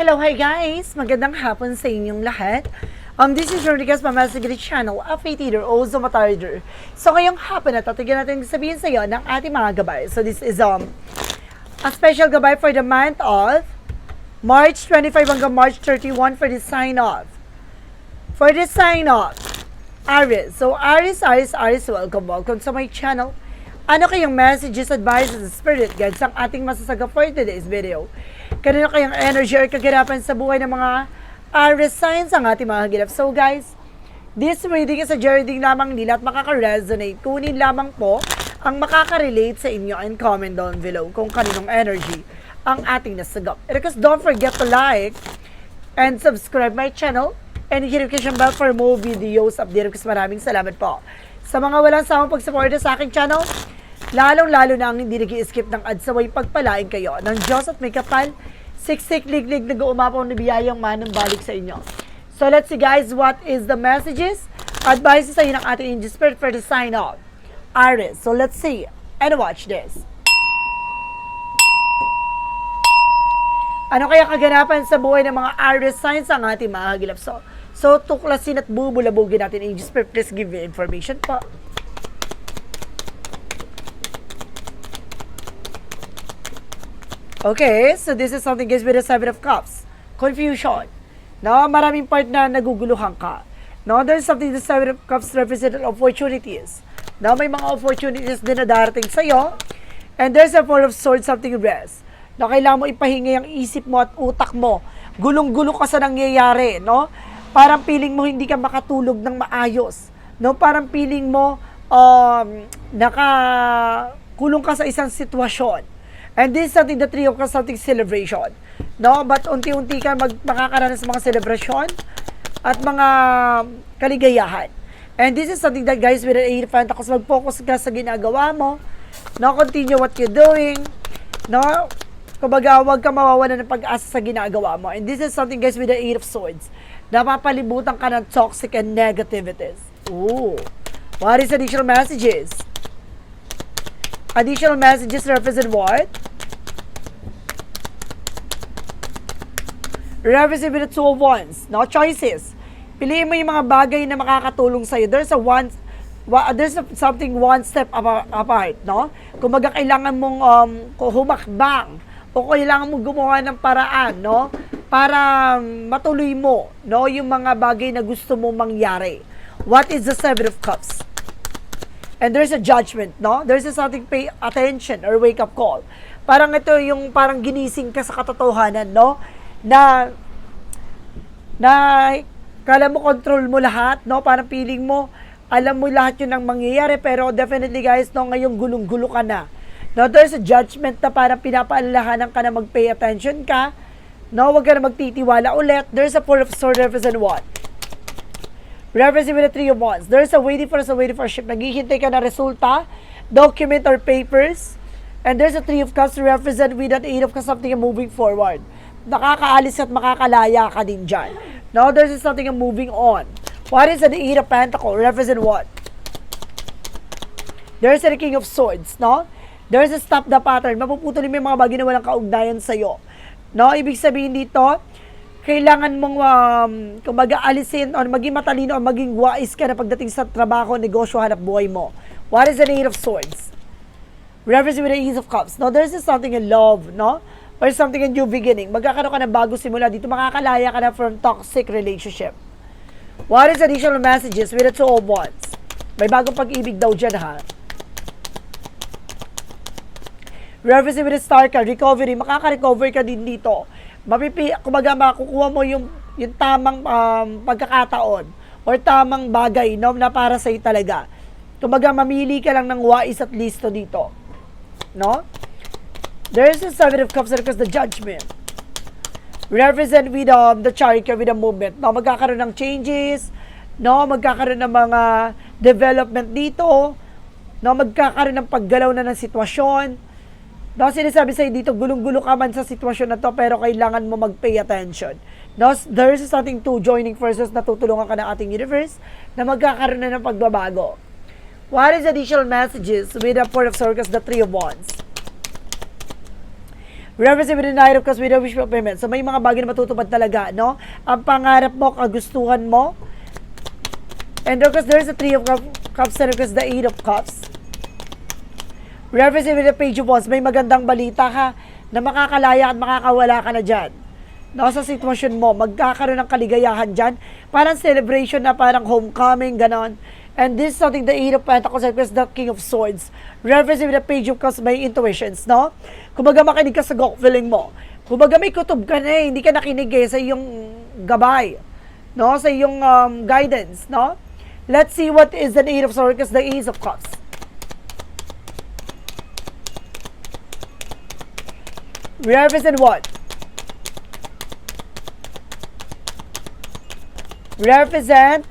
Hello, hi guys! Magandang hapon sa inyong lahat. Um, this is Rodriguez Mamasagri Channel, a faith eater, also matarder. So ngayong hapon na tatigyan natin sabihin sa iyo ng ating mga gabay. So this is um, a special gabay for the month of March 25 hanggang March 31 for the sign off. For the sign off, Aries. So Aries, Aries, Aries, welcome, welcome sa my channel. Ano kayong messages, advices, spirit guides ang ating masasaga for today's video? Kanino kayong energy or kagirapan sa buhay ng mga Aries signs ang ating mga hagilap? So guys, this reading is a reading lamang nila at makaka-resonate. Kunin lamang po ang makaka-relate sa inyo and comment down below kung kaninong energy ang ating nasagap. And because don't forget to like and subscribe my channel and hit notification bell for more videos update kasi maraming salamat po. Sa mga walang samang pagsuporta sa aking channel, lalong-lalo na ang hindi nag skip ng adsaway pagpalain kayo ng Diyos at may kapal, siksik liglig nag-uumapaw na biyayang manang balik sa inyo. So let's see guys, what is the messages? Advice sa ng ating angel spirit for the sign off. Aries. So let's see and watch this. Ano kaya kaganapan sa buhay ng mga Aries signs ang ating mga hagilap? So, so tuklasin at bubulabugin natin angel spirit. Please give me information po. Okay, so this is something guys with the Seven of Cups. Confusion. No, maraming part na naguguluhan ka. No, there's something the Seven of Cups represented opportunities. No, may mga opportunities din na darating sa'yo. And there's a Four of Swords, something rest. Na kailangan mo ipahinga yung isip mo at utak mo. Gulong-gulo ka sa nangyayari, no? Parang feeling mo hindi ka makatulog ng maayos. No, parang feeling mo um, nakakulong ka sa isang sitwasyon. And this is something the trio of something celebration. No, but unti-unti ka mag makakaranas mga celebration at mga kaligayahan. And this is something that guys with an of pentacles, mag-focus ka sa ginagawa mo. No, continue what you're doing. No, kumbaga, huwag ka mawawalan ng pag-asa sa ginagawa mo. And this is something guys with the eight of swords. Napapalibutan ka ng toxic and negativities. Ooh. What is additional messages? Additional messages represent what? Represent with the two of wands. No choices. Piliin mo yung mga bagay na makakatulong sa'yo. There's a one, there's a, something one step apa- apart, no? Kung baga kailangan mong um, humakbang o kailangan mong gumawa ng paraan, no? Para matuloy mo, no? Yung mga bagay na gusto mong mangyari. What is the Seven of Cups? And there's a judgment, no? There's a something pay attention or wake up call. Parang ito yung parang ginising ka sa katotohanan, no? Na na kala mo control mo lahat, no? Parang feeling mo alam mo lahat yun ang mangyayari pero definitely guys, no, ngayong gulong-gulo ka na. No, there's a judgment na parang pinapaalalahanan ka na mag-pay attention ka. No, wag ka na magtitiwala ulit. There's a four of sword represent what? The three of wands. There's a waiting for us, a waiting for ship. Naghihintay ka na resulta, document or papers. And there's a three of cups to represent with that eight of cups something moving forward. Nakakaalis at makakalaya ka din dyan. Now there's something moving on. What is the eight of pentacle? Represent what? There's a king of swords, no? There's a stop the pattern. Mapuputol mo yung mga bagay na walang kaugnayan sa'yo. No? Ibig sabihin dito, kailangan mong um, kumbaga alisin or maging matalino o maging wise ka na pagdating sa trabaho, negosyo, hanap buhay mo. What is the eight of swords? Reference with the ease of cups. No, there's just something in love, no? Or something in new beginning. Magkakaroon ka ng bago simula dito. Makakalaya ka na from toxic relationship. What is additional messages with the two of wands? May bagong pag-ibig daw dyan, ha? Reference with the star card, recovery. Makaka-recover ka din dito. Mapipi, kumbaga makukuha mo yung, yung tamang um, pagkakataon or tamang bagay no, na para sa'yo talaga. Kumbaga mamili ka lang ng wais at listo dito. No? There is a seven of cups because the judgment. Represent with um, the chariot with the movement. No, magkakaroon ng changes, no, magkakaroon ng mga development dito, no, magkakaroon ng paggalaw na ng sitwasyon. No, sinasabi sa'yo dito, gulong-gulo ka man sa sitwasyon na to, pero kailangan mo mag-pay attention. No, there is something to joining forces na tutulungan ka ng ating universe na magkakaroon na ng pagbabago. What is additional messages with the Four of Circles, the Three of Wands? Reference with the Knight of Cups with a wish fulfillment. So may mga bagay na matutupad talaga, no? Ang pangarap mo, kagustuhan mo. And of course, there's a Three of Cup- Cups and of course, the Eight of Cups. Page of Wands. May magandang balita ka na makakalaya at makakawala ka na dyan. No, sa sitwasyon mo, magkakaroon ng kaligayahan dyan. Parang celebration na parang homecoming, ganon. And this is something the Eight of Pentacles and the King of Swords. Reference with the Page of Cups, may intuitions, no? Kumbaga makinig ka sa gut feeling mo. Kumbaga may kutob ka na eh, hindi ka nakinig eh sa iyong gabay. No? Sa iyong um, guidance, no? Let's see what is the Eight of Swords, the Ace of Cups. Represent what? Represent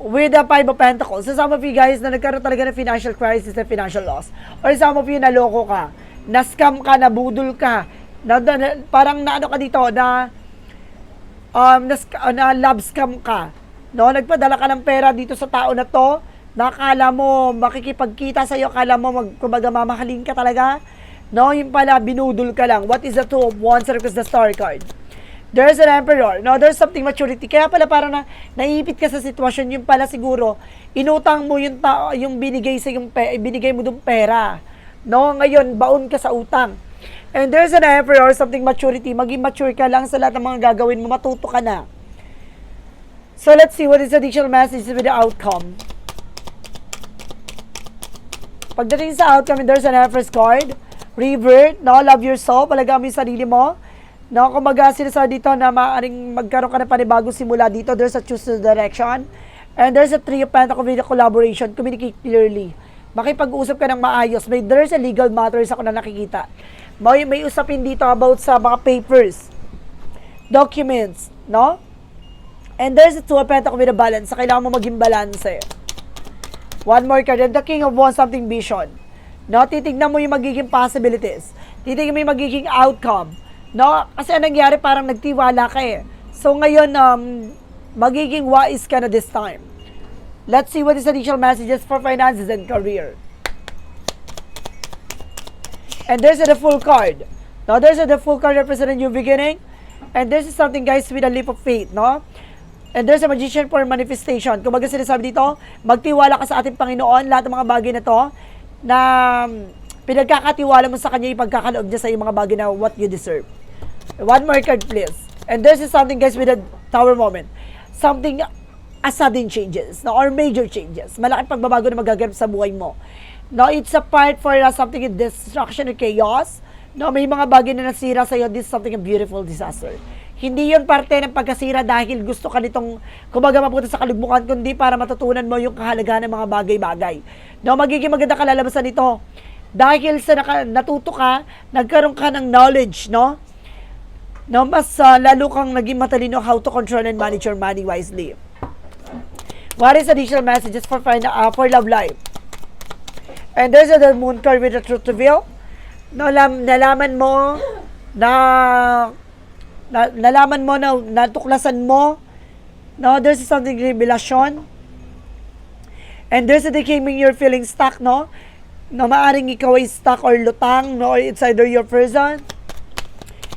with the Five of Pentacles. So some of you guys na nagkaroon talaga ng financial crisis and financial loss. Or some of you naloko ka, na-scam ka, nabudol ka, na, na, na- parang na ano ka dito, na um, na, na love scam ka. No, nagpadala ka ng pera dito sa tao na to, nakala mo makikipagkita sa iyo, akala mo mag, kumbaga mamahalin ka talaga. No, yung pala binudol ka lang. What is the two of wands and the star card? There's an emperor. No, there's something maturity. Kaya pala parang na, naipit ka sa sitwasyon, yung pala siguro, inutang mo yung tao, yung binigay sa yung pe, binigay mo dong pera. No, ngayon, baon ka sa utang. And there's an emperor, something maturity. Maging mature ka lang sa lahat ng mga gagawin mo, matuto ka na. So let's see what is the additional message with the outcome. Pagdating sa outcome, there's an Empress card. Revert, no? Love yourself. Palaga mo yung sarili mo. No? Kumbaga, sinasabi dito na maaaring magkaroon ka ng panibagong simula dito. There's a choose the direction. And there's a three of pentacles with collaboration. Communicate clearly. Makipag-usap ka ng maayos. May, there's a legal matters ako na nakikita. May, may usapin dito about sa mga papers. Documents. No? And there's a two of pentacles with a balance. So, kailangan mo maging balance eh. One more card. And the King of Wands, something vision. No, titignan mo yung magiging possibilities. Titignan mo yung magiging outcome. No, kasi anong nangyari, parang nagtiwala ka eh. So ngayon, um, magiging wise ka na this time. Let's see what is additional messages for finances and career. And there's the full card. No, there's the full card representing new beginning. And this is something guys with a leap of faith, no? And there's a magician for manifestation. Kung baga sinasabi dito, magtiwala ka sa ating Panginoon, lahat ng mga bagay na to, na um, pinagkakatiwala mo sa Kanya yung pagkakaloob niya sa yung mga bagay na what you deserve. One more card, please. And this is something, guys, with a tower moment. Something, a sudden changes, no? or major changes. Malaking pagbabago na magaganap sa buhay mo. No, it's a part for uh, something in destruction or chaos. No, may mga bagay na nasira sa iyo. This is something a beautiful disaster. Hindi yon parte ng pagkasira dahil gusto ka nitong kumbaga mapunta sa kalugbukan, kundi para matutunan mo yung kahalagahan ng mga bagay-bagay. No, magiging maganda kalalabasan nito. Dahil sa naka, natuto ka, nagkaroon ka ng knowledge, no? No, mas uh, lalo kang naging matalino how to control and manage your money wisely. What is additional messages for fin- uh, for love life? And there's a the moon card with the truth reveal. No, lam, nalaman mo na, na nalaman mo na natuklasan mo no there's something revelation and there's a decaying you're feeling stuck no? No maaring ikaw ay stuck or lutang no or it's either your person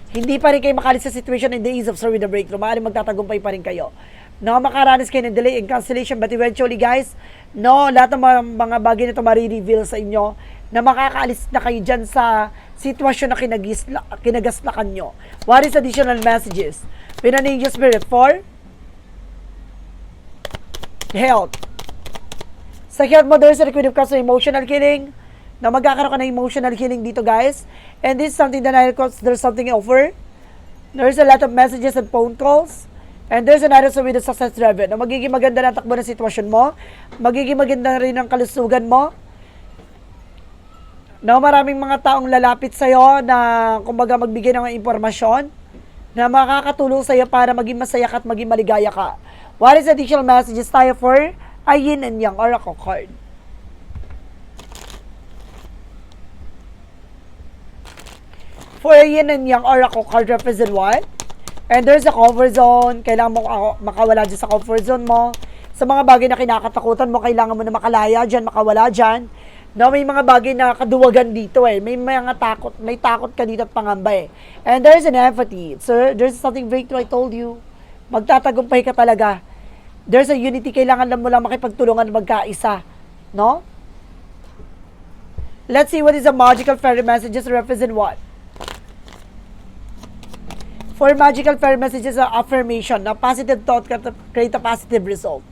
hindi pa rin kayo makalis sa situation in the ease of sorry the breakthrough. Maaring magtatagumpay pa rin kayo. No makaranas kayo ng delay and cancellation but eventually guys no lahat ng mga, mga bagay na ito marireveal sa inyo na makakaalis na kayo dyan sa sitwasyon na kinagisla, kinagaslakan nyo. What is additional messages? An angel spirit for health. Sa health mo, there's a liquid of of emotional healing na magkakaroon ka ng emotional healing dito, guys. And this is something that I cause there's something over. There's a lot of messages and phone calls. And there's another so with the success driven na magiging maganda na takbo ng sitwasyon mo. Magiging maganda rin ang kalusugan mo. No, maraming mga taong lalapit sa iyo na kumbaga magbigay ng impormasyon na makakatulong sa iyo para maging masaya ka at maging maligaya ka. What is additional messages tayo for a yin and yang oracle card? For a yin and yang oracle card represent what? And there's a comfort zone. Kailangan mo makawala dyan sa comfort zone mo. Sa mga bagay na kinakatakutan mo, kailangan mo na makalaya dyan, makawala dyan. No, may mga bagay na kaduwagan dito eh. May mga takot, may takot ka dito at pangamba eh. And there's an empathy. Sir, there's something breakthrough I told you. Magtatagumpay ka talaga. There's a unity. Kailangan lang mo lang makipagtulungan magkaisa. No? Let's see what is the magical fairy messages represent what? For magical fairy messages are affirmation na positive thought create a positive result.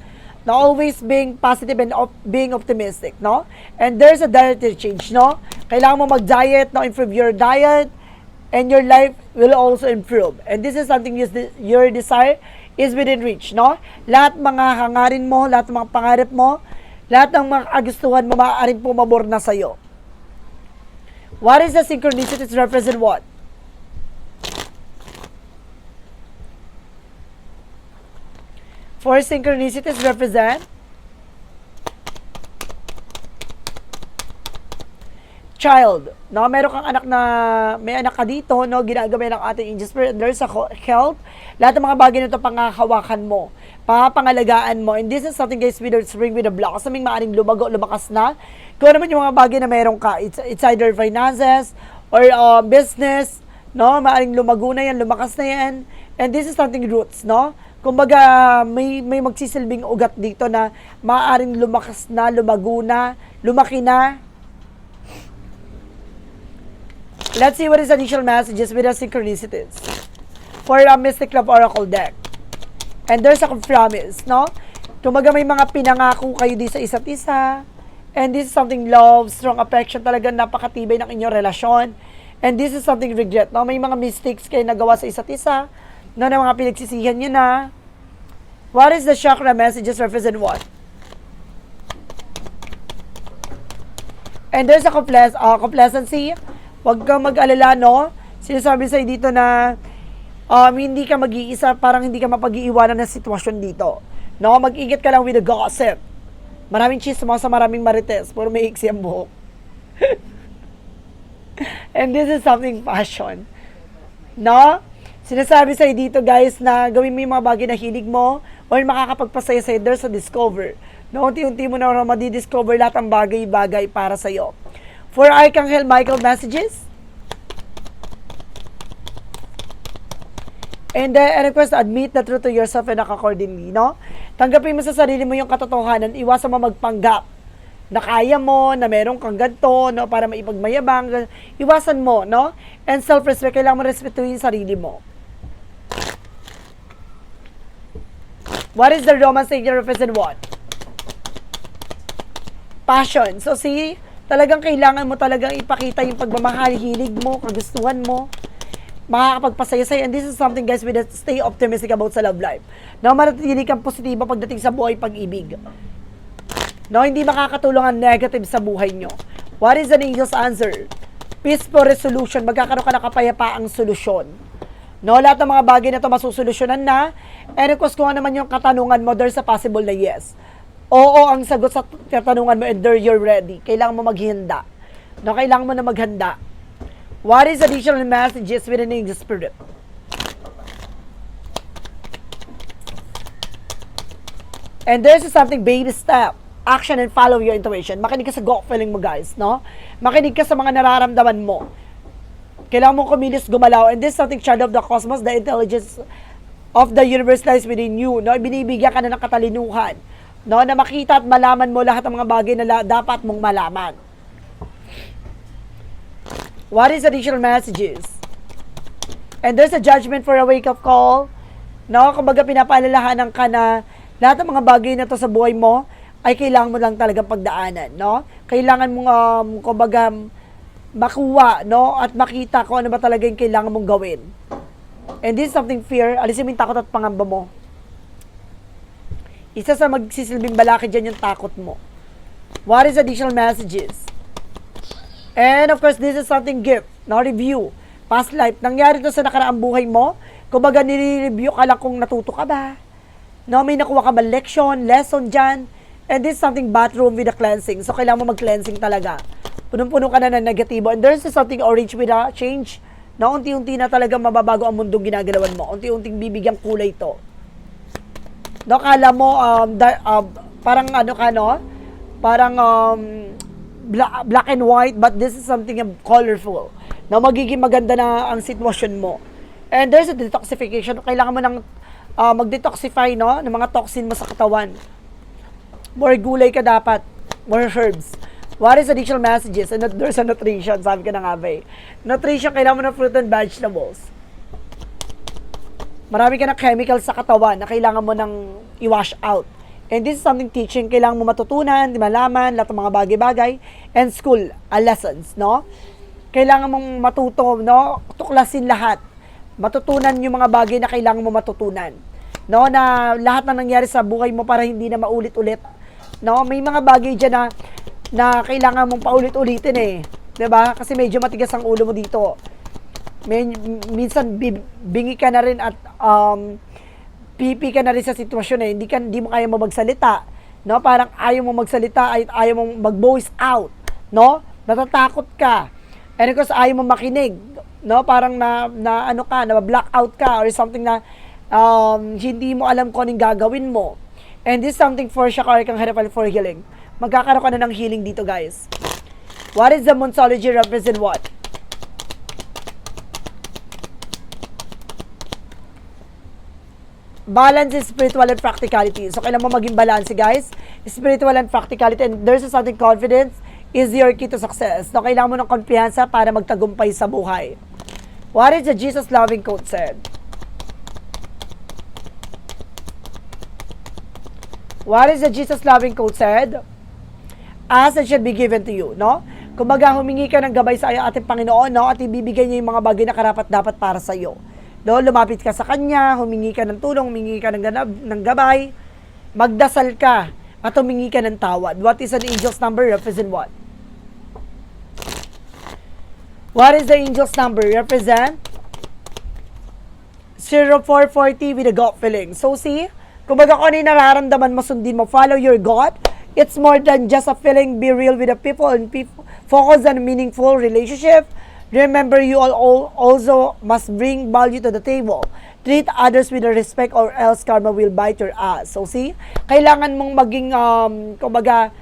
Na always being positive and op- being optimistic, no? And there's a dietary change, no? Kailangan mo mag-diet, no? Improve your diet and your life will also improve. And this is something you, your desire is within reach, no? Lahat mga hangarin mo, lahat mga pangarap mo, lahat ng mga kagustuhan mo, maaaring pumabor na sa'yo. What is the synchronicities represent what? Four synchronicities represent child. No, meron kang anak na may anak ka dito, no, ginagabay ng ating angel spirit, there's a ho- health. Lahat ng mga bagay na ito pangahawakan mo, papangalagaan mo. And this is something guys with the spring with the may maaring lumago, lumakas na. Kung ano naman yung mga bagay na meron ka, it's, it's either finances or uh, business, no, maaring lumago na yan, lumakas na yan. And this is something roots, no? Kumbaga, may, may magsisilbing ugat dito na maaaring lumakas na, lumago na, lumaki na, Let's see what is initial messages with the synchronicities for a Mystic Love Oracle deck. And there's a promise, no? Kumaga may mga pinangako kayo di sa isa't isa. And this is something love, strong affection, talaga napakatibay ng inyong relasyon. And this is something regret, no? May mga mistakes kayo nagawa sa isa't isa, no? Na mga pinagsisihan nyo na. What is the chakra messages represent what? And there's a complex, uh, complacency. Huwag kang mag-alala, no? Sinasabi sa'yo dito na um, hindi ka mag-iisa, parang hindi ka mapag-iiwanan ng sitwasyon dito. No? Mag-ingat ka lang with the gossip. Maraming chismosa, maraming marites. Puro may iksi ang buhok. And this is something passion. No? Sinasabi sa'yo dito, guys, na gawin mo yung mga bagay na hilig mo or makakapagpasaya sa'yo, there's a discover. No, unti-unti mo na madi-discover lahat ng bagay-bagay para sa'yo. For Archangel Michael messages. And uh, I request admit the truth to yourself and accordingly, no? Tanggapin mo sa sarili mo yung katotohanan, iwasan mo magpanggap na kaya mo, na meron kang ganito, no, para maipagmayabang, iwasan mo, no? And self-respect, kailangan mo respetuhin sarili mo. What is the romance that you represent what? Passion. So see, talagang kailangan mo talagang ipakita yung pagmamahal, hilig mo, kagustuhan mo, makakapagpasaya sa'yo. And this is something guys, with stay optimistic about sa love life. Na manatili kang positibo pagdating sa buhay pag-ibig. No, hindi makakatulong ang negative sa buhay nyo. What is an angel's answer? Peaceful resolution. Magkakaroon ka ng kapayapaang solusyon. No, lahat ng mga bagay na to masusolusyonan na. And of course, kung ano naman yung katanungan mo, there's a possible na yes. Oo ang sagot sa katanungan mo and there you're ready. Kailangan mo maghanda. No, kailangan mo na maghanda. What is additional messages with an angel spirit? And there's something baby step. Action and follow your intuition. Makinig ka sa gut feeling mo, guys, no? Makinig ka sa mga nararamdaman mo. Kailangan mo kumilos gumalaw. And this is something child of the cosmos, the intelligence of the universe lies within you, no? Binibigyan ka na ng katalinuhan, no? Na makita at malaman mo lahat ng mga bagay na dapat mong malaman. What is additional messages? And there's a judgment for a wake-up call. No, kumbaga pinapaalalahanan ka na lahat ng mga bagay na to sa buhay mo ay kailangan mo lang talaga pagdaanan, no? Kailangan mong um, kumbaga makuha, no? At makita kung ano ba talaga yung kailangan mong gawin. And this is something fear, alisin mo yung takot at pangamba mo. Isa sa magsisilbing balaki dyan yung takot mo. What is additional messages? And of course, this is something gift, no? Review. Past life. Nangyari to sa nakaraang buhay mo. Kumbaga, nire-review ka lang kung natuto ka ba. No, may nakuha ka ba lection, lesson dyan. And this is something bathroom with a cleansing. So, kailangan mo mag-cleansing talaga. Punong-puno ka na ng negatibo. And there's something orange with a change. Na unti-unti na talaga mababago ang mundong ginagalawan mo. Unti-unting bibigyan kulay to. No, kala mo, um, da- um, parang ano ka, no? Parang, um, bla- black and white, but this is something colorful. Na magiging maganda na ang sitwasyon mo. And there's a detoxification. Kailangan mo ng ah, mag-detoxify, no? Ng mga toxin mo sa katawan. More gulay ka dapat. More herbs. What is additional messages? And there's a nutrition. Sabi ka na nga ba eh. Nutrition, kailangan mo ng fruit and vegetables. Marami ka na chemicals sa katawan na kailangan mo nang i-wash out. And this is something teaching, kailangan mo matutunan, di malaman, lahat ng mga bagay-bagay, and school uh, lessons, no? Kailangan mong matuto, no? Tuklasin lahat. Matutunan yung mga bagay na kailangan mo matutunan. No, na lahat na nangyari sa buhay mo para hindi na maulit-ulit. No, may mga bagay diyan na na kailangan mong paulit-ulitin eh. 'Di ba? Kasi medyo matigas ang ulo mo dito. May, minsan bi- bingi ka na rin at um, pipi ka na rin sa sitwasyon eh. Hindi, ka, hindi mo kaya mo magsalita. No? Parang ayaw mo magsalita, ay, ayaw mo mag-voice out. No? Natatakot ka. And because ayaw mo makinig. No? Parang na, na ano ka, na black out ka or something na um, hindi mo alam kung anong gagawin mo. And this is something for Shakari kang harapan for healing. Magkakaroon ka na ng healing dito guys. What is the Monsology represent what? balance is spiritual and practicality. So, kailan mo maging balance, guys? Spiritual and practicality. And there's something confidence is your key to success. So, kailangan mo ng kumpiyansa para magtagumpay sa buhay. What is the Jesus loving quote said? What is the Jesus loving quote said? Ask and shall be given to you, no? Kumbaga, humingi ka ng gabay sa ating Panginoon, no? At ibibigay niya yung mga bagay na karapat dapat para sa iyo. No, lumapit ka sa Kanya, humingi ka ng tulong, humingi ka ng, ganab, ng gabay, magdasal ka, at humingi ka ng tawad. What is an angel's number? Represent what? What is the angel's number? Represent 0440 with a gut feeling. So see, kumbaga kung ano yung nararamdaman mo, sundin mo, follow your gut. It's more than just a feeling, be real with the people and people, focus on meaningful relationship. Remember, you all all also must bring value to the table. Treat others with respect or else karma will bite your ass. So see, kailangan mong maging, um, kumbaga,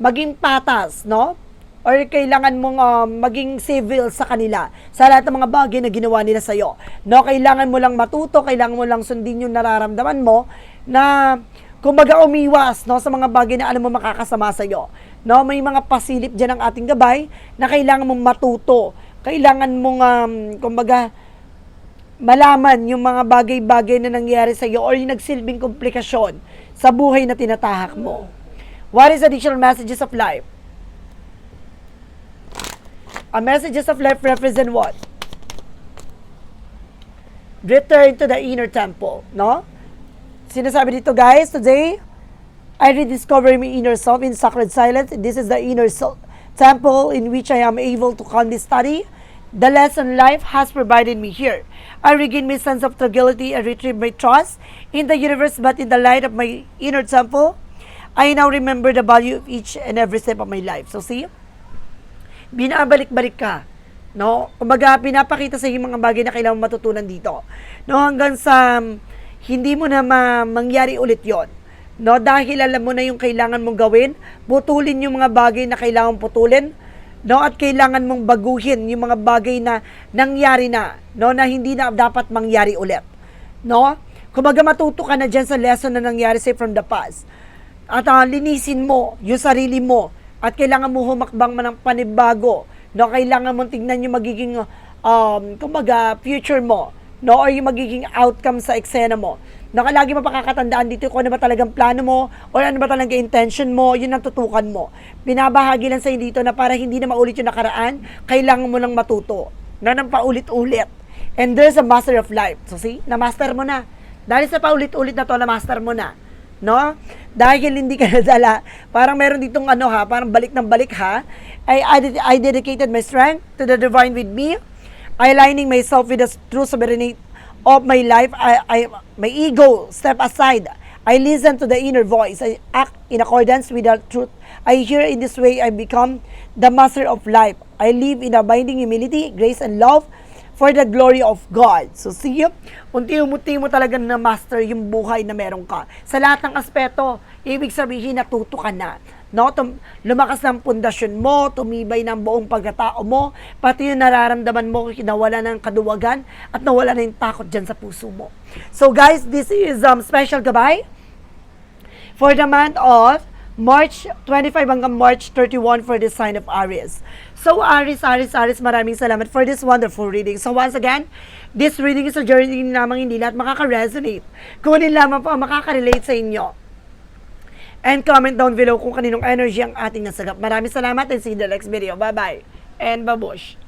maging patas, no? Or kailangan mong um, maging civil sa kanila sa lahat ng mga bagay na ginawa nila sa'yo. No, kailangan mo lang matuto, kailangan mo lang sundin yung nararamdaman mo na kumbaga umiwas no, sa mga bagay na alam mo makakasama sa'yo. No, may mga pasilip dyan ng ating gabay na kailangan mong matuto. Kailangan mong, um, kumbaga, malaman yung mga bagay-bagay na nangyari sa iyo or yung nagsilbing komplikasyon sa buhay na tinatahak mo. What is additional messages of life? A messages of life represent what? Return to the inner temple, no? Sinasabi dito guys, today, I rediscover my inner self in sacred silence. This is the inner self, temple in which I am able to calmly study the lesson life has provided me here. I regain my sense of tranquility and retrieve my trust in the universe, but in the light of my inner temple, I now remember the value of each and every step of my life. So see, binabalik-balik ka. No? Kumbaga, pinapakita sa iyo mga bagay na kailangan matutunan dito. No, hanggang sa um, hindi mo na ma- mangyari ulit yon. No, dahil alam mo na yung kailangan mong gawin, putulin yung mga bagay na kailangan putulin, no, at kailangan mong baguhin yung mga bagay na nangyari na, no, na hindi na dapat mangyari ulit. No? Kumbaga matuto ka na dyan sa lesson na nangyari sa from the past. At ah, linisin mo yung sarili mo at kailangan mo humakbang man ng panibago. No, kailangan mo tingnan yung magiging um, kumbaga future mo, no, or yung magiging outcome sa eksena mo. No, lagi mo pakakatandaan dito kung ano ba talagang plano mo or ano ba talagang intention mo, yun ang tutukan mo. Binabahagi lang sa dito na para hindi na maulit yung nakaraan, kailangan mo lang matuto. Na nang paulit-ulit. And there's a master of life. So see, na-master mo na. Dahil sa paulit-ulit na to, na-master mo na. No? Dahil hindi ka nadala, parang meron ditong ano ha, parang balik ng balik ha. I, I, I dedicated my strength to the divine with me. Aligning myself with the true sovereignty of my life. I, I, my ego step aside. I listen to the inner voice. I act in accordance with the truth. I hear in this way I become the master of life. I live in abiding humility, grace, and love for the glory of God. So see, unti-unti mo talaga na master yung buhay na meron ka. Sa lahat ng aspeto, ibig sabihin natuto ka na. No, Tum- lumakas ng pundasyon mo, tumibay ng buong pagkatao mo, pati yung nararamdaman mo, nawala ng kaduwagan, at nawala na yung takot dyan sa puso mo. So guys, this is um, special gabay for the month of March 25 hanggang March 31 for the sign of Aries. So Aries, Aries, Aries, maraming salamat for this wonderful reading. So once again, this reading is a journey lamang hindi lahat makaka-resonate. Kunin lamang po ang makaka-relate sa inyo. And comment down below kung kaninong energy ang ating nasagap. Maraming salamat and see you in the next video. Bye-bye. And babush.